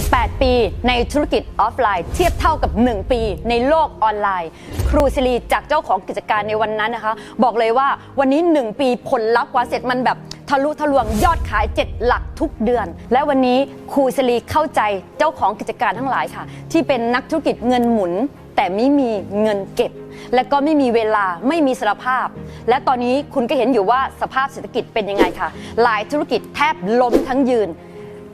18 ปีในธุรกิจออฟไลน์ เทียบเท่ากับ 1 ปีในโลกออนไลน์ ครูซิลีจากเจ้าของกิจการในวันนั้นนะคะ บอกเลยว่าวันนี้ 1 ปีผลลัพธ์กว่าเสร็จมันแบบทะลุทะลวงยอดขาย 7 หลักทุกเดือน และวันนี้ครูซิลีเข้าใจเจ้าของกิจการทั้งหลายค่ะ ที่เป็นนักธุรกิจเงินหมุน แต่ไม่มีเงินเก็บ และก็ไม่มีเวลาไม่มีสารภาพ และตอนนี้คุณก็เห็นอยู่ว่าสภาพเศรษฐกิจเป็นยังไงค่ะ หลายธุรกิจแทบล้มทั้งยืน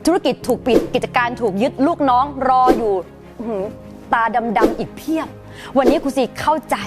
ธุรกิจถูกปิดกิจการถูกยึดลูกน้องรออยู่หือตาดำๆอีกเพียบ วันนี้ครูซีเข้าใจ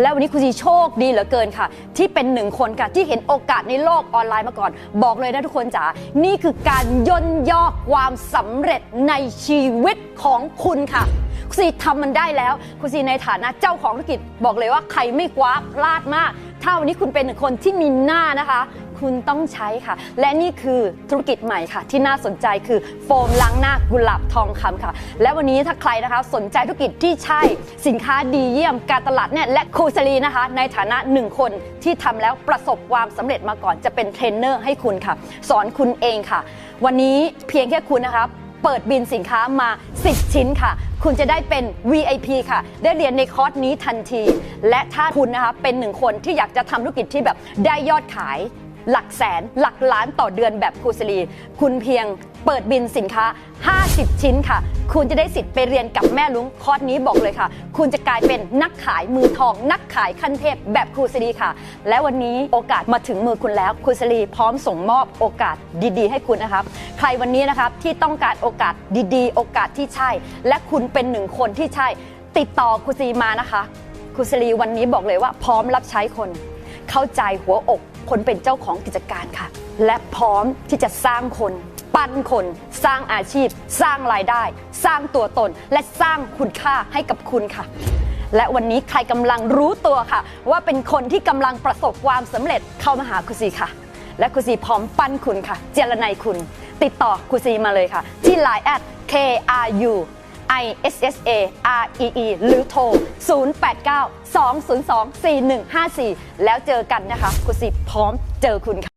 และวันนี้ครูซีโชคดีเหลือเกินค่ะ ที่เป็นหนึ่งคนค่ะที่เห็นโอกาสในโลกออนไลน์มาก่อน บอกเลยนะทุกคนจ๋านี่คือการย่นย่อความสำเร็จในชีวิตของคุณค่ะครูซีทำมันได้แล้วครูซีในฐานะเจ้าของธุรกิจบอกเลยว่าใครไม่คว้าพลาดมากถ้าวันนี้คุณเป็นหนึ่งคนที่มีหน้านะคะ คุณต้องใช้ค่ะ และนี่คือธุรกิจใหม่ค่ะ ที่น่าสนใจคือโฟมล้างหน้ากุหลาบทองคำค่ะ และวันนี้ถ้าใครนะคะสนใจธุรกิจที่ใช่สินค้าดีเยี่ยมการตลาดเนี่ยและครูสลีนะคะ ในฐานะหนึ่งคนที่ทำแล้วประสบความสำเร็จมาก่อนจะเป็นเทรนเนอร์ให้คุณค่ะ สอนคุณเองค่ะ วันนี้เพียงแค่คุณนะคะเปิดบินสินค้ามา 10 ชิ้นค่ะ คุณจะได้เป็น VIP ค่ะ ได้เรียนในคอร์สนี้ทันที และถ้าคุณนะคะเป็นหนึ่งคนที่อยากจะทำธุรกิจที่แบบได้ยอดขาย หลักแสนหลักล้านต่อเดือนแบบครูสลี คุณเพียงเปิดบินสินค้า 50 ชิ้นค่ะ คุณจะได้สิทธิ์ไปเรียนกับแม่ลุงคอร์สนี้บอกเลยค่ะ คุณจะกลายเป็นนักขายมือทอง นักขายขั้นเทพแบบครูสลีค่ะ และวันนี้โอกาสมาถึงมือคุณแล้วครูสลีพร้อมส่งมอบโอกาสดีๆ ให้คุณนะครับ ใครวันนี้นะครับที่ต้องการโอกาสดีๆ โอกาสที่ใช่ และคุณเป็นหนึ่งคนที่ใช่ ติดต่อครูสลีมานะคะครูสลีวันนี้บอกเลยว่าพร้อมรับใช้คน เข้าใจหัวอกคนเป็นเจ้าของกิจการค่ะ และพร้อมที่จะสร้างคนปั้นคน สร้างอาชีพ สร้างรายได้ สร้างตัวตน และสร้างคุณค่าให้กับคุณค่ะ และวันนี้ใครกำลังรู้ตัวค่ะ ว่าเป็นคนที่กำลังประสบความสำเร็จเข้ามาหาคุณซีค่ะ และคุณซีพร้อมปั้นคุณค่ะ เจรนายคุณ ติดต่อคุณซีมาเลยค่ะ ที่ Line at KRU ISSA REE หรือโทร 089 202 4154 แล้วเจอกันนะคะคุณซีพร้อมเจอคุณค่ะ